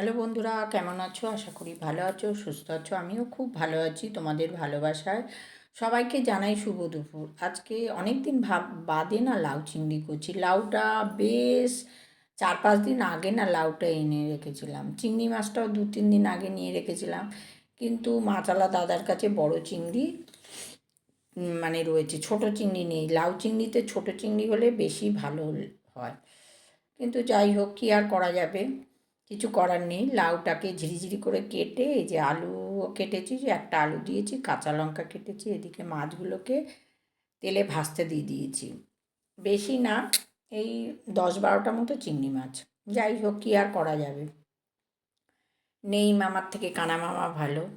Hello বন্ধুরা, কেমন আছো? আশা করি ভালো আছো, সুস্থ আছো। আমিও খুব ভালো আছি তোমাদের ভালোবাসায়। সবাইকে জানাই শুভ দুপুর। আজকে অনেক দিন ভাব, বাদে না লাউ চিংড়ি করছি। লাউটা বেশ চার পাঁচ দিন আগে না লাউটা এনে রেখেছিলাম। চিংড়ি মাছটাও দু তিন দিন আগে নিয়ে রেখেছিলাম। কিন্তু মাছালা দাদার কাছে বড় চিংড়ি মানে রয়েছে, ছোট চিংড়ি নেই। লাউ চিংড়িতে ছোট চিংড়ি হলে বেশি ভালো হয়। কিন্তু যাই হোক, কী আর করা যাবে? কিছু করার নেই। লাউটাকে ঝিরিঝিরি করে কেটে, এই যে আলু কেটেছি, যে একটা আলু দিয়েছি, কাঁচা লঙ্কা কেটেছি, এদিকে মাছগুলোকে তেলে ভাজতে দিয়ে দিয়েছি। বেশি না, এই দশ বারোটা মতো চিংড়ি মাছ। যাই হোক, কী আর করা যাবে? নেই মামার থেকে, কানা মামা ভালো।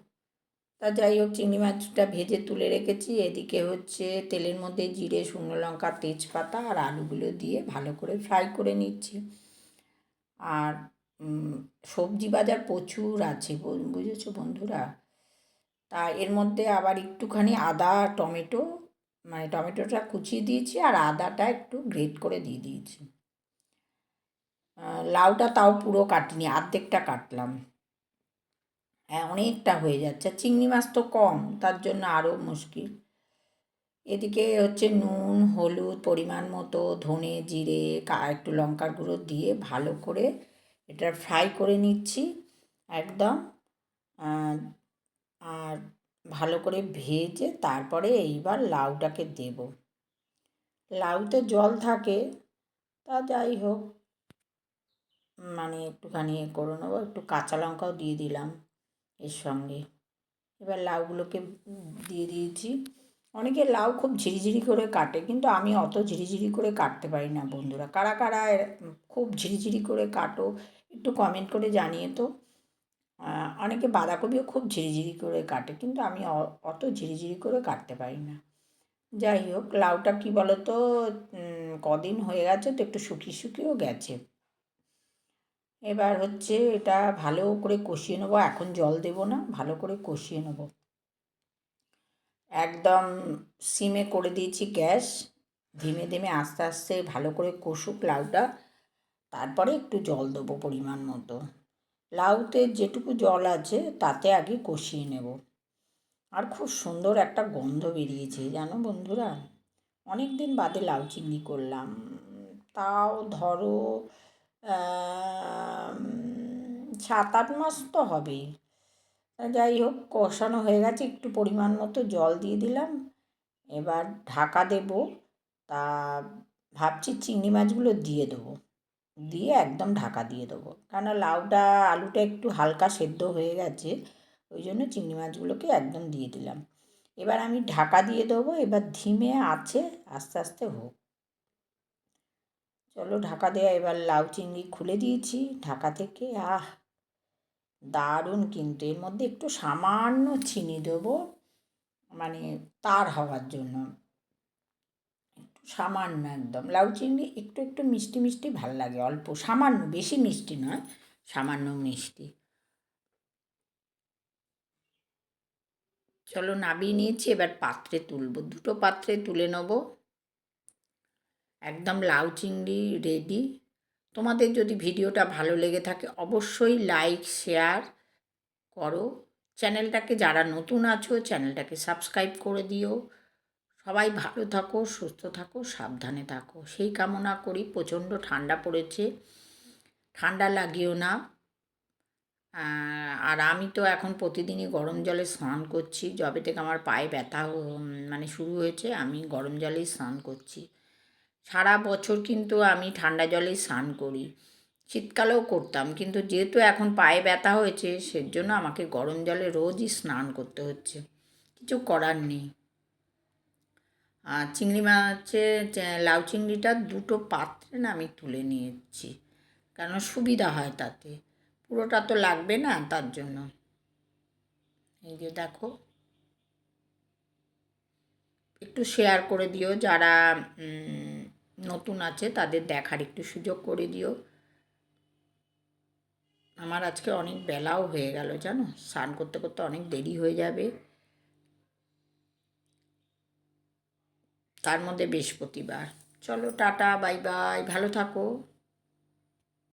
তা যাই হোক, চিংড়ি মাছটা ভেজে তুলে রেখেছি। এদিকে হচ্ছে তেলের মধ্যে জিরে, শুকনো লঙ্কা, তেজপাতা আর আলুগুলো দিয়ে ভালো করে ফ্রাই করে নিচ্ছি। আর সবজি বাজার প্রচুর আছে বুঝেছ বন্ধুরা? তা এর মধ্যে আবার একটুখানি আদা, টমেটো মানে টমেটোটা কুচিয়ে দিয়েছি আর আদাটা একটু গ্রেট করে দিয়ে দিয়েছি। লাউটা তাও পুরো কাটিনি, আর্ধেকটা কাটলাম। হ্যাঁ অনেকটা হয়ে যাচ্ছে। চিংড়ি মাছ তো কম, তার জন্য আরও মুশকিল। এদিকে হচ্ছে নুন, হলুদ, পরিমাণ মতো, ধনে, জিরে একটু লঙ্কার গুঁড়ো দিয়ে ভালো করে এটা ফ্রাই করে নিচ্ছি একদম আর ভালো করে ভেজে তারপরে এইবার লাউটাকে দেব। লাউতে জল থাকে, তা যাই হোক মানে একটুখানি এ করে নেব, একটু কাঁচা লঙ্কাও দিয়ে দিলাম এর সঙ্গে। এবার লাউগুলোকে দিয়ে দিয়েছি। অনেকে লাউ খুব ঝিরিঝিরি করে কাটে, কিন্তু আমি অত ঝিরিঝিরি করে কাটতে পারি না বন্ধুরা। কারা কারা খুব ঝিরিঝিরি করে কাটো, একটু কমেন্ট করে জানিয়ে তো। অনেকে বাঁধাকপিও খুব ঝিরিঝিরি করে কাটে, কিন্তু আমি অত ঝিরিঝিরি করে কাটতে পারি না। যাই হোক, লাউটা কী বলো তো কদিন হয়ে গেছে তো একটু শুকিয়ে শুকিয়েও গেছে। এবার হচ্ছে এটা ভালো করে কষিয়ে নেব, এখন জল দেব না, ভালো করে কষিয়ে নেব। একদম সিমে করে দিয়েছি গ্যাস। ধিমে ধিমে আস্তে আস্তে ভালো করে কষুক লাউটা। তারপরে একটু জল দেবো পরিমাণ মতো। লাউতে যেটুকু জল আছে তাতে আগে কষিয়ে নেব। আর খুব সুন্দর একটা গন্ধ বেরিয়েছে, জানো বন্ধুরা? অনেক দিন বাদে লাউ চিংড়ি করলাম। তাও ধরো সাত আট মাস তো হবেই। যাই হোক, কষানো হয়ে গেছে, একটু পরিমাণ মতো জল দিয়ে দিলাম। এবার ঢাকা দেব, তা ভাবছি চিংড়ি মাছগুলো দিয়ে দেবো। দিয়ে একদম ঢাকা দিয়ে দেবো। কেন লাউটা, আলুটা একটু হালকা সেদ্ধ হয়ে গেছে, ওই জন্য চিংড়ি মাছগুলোকে একদম দিয়ে দিলাম। এবার আমি ঢাকা দিয়ে দেবো, এবার ধিমে আছে, আস্তে আস্তে হোক। চলো ঢাকা দেওয়া এবার লাউ চিংড়ি খুলে দিয়েছি, ঢাকা থেকে, আহ! দারুণ কিন্তু। এর মধ্যে একটু সামান্য চিনি দেবো মানে তার হওয়ার জন্য। একটু সামান্য একদম। লাউ চিংড়ি একটু একটু মিষ্টি মিষ্টি ভালো লাগে, অল্প। সামান্য, বেশি মিষ্টি নয়, সামান্য মিষ্টি। চলো নাবিয়ে নিয়েছি, এবার পাত্রে তুলবো। দুটো পাত্রে তুলে নেব। একদম লাউ চিংড়ি রেডি তোমাদের যদি ভিডিওটা ভালো লেগে থাকে, অবশ্যই লাইক শেয়ার করো। চ্যানেলটাকে যারা নতুন আছো, চ্যানেলটাকে সাবস্ক্রাইব করে দিও। সবাই ভালো থাকো, সুস্থ থাকো, সাবধানে থাকো। সেই কামনা করি, প্রচণ্ড ঠান্ডা পড়েছে। ঠান্ডা লাগিও না। আর আমি তো এখন প্রতিদিনই গরম জলে স্নান করছি। যবে থেকে আমার পায়ে ব্যথা মানে শুরু হয়েছে, আমি গরম জলেই স্নান করছি। সারা বছর কিন্তু আমি ঠান্ডা জলেই স্নান করি। শীতকালেও করতাম, কিন্তু যেহেতু এখন পায়ে ব্যথা হয়েছে, সেজন্য আমাকে গরম জলে রোজই স্নান করতে হচ্ছে। কিছু করার নেই। আর চিংড়ি মাছের লাউ চিংড়িটা দুটো পাত্রে না আমি তুলে নিয়েছি কারণ সুবিধা হয় তাতে। পুরোটা তো লাগবে না তার জন্য। এই যে দেখো। একটু শেয়ার করে দিও যারা নতুন আছে, তাদের দেখার একটু সুযোগ করে দিও। আমার আজকে অনেক বেলাও হয়ে গেল, জানো? স্নান করতে করতে অনেক দেরি হয়ে যাবে। তার মধ্যে বৃহস্পতিবার। চলো, টাটা বাই বাই ভালো থাকো।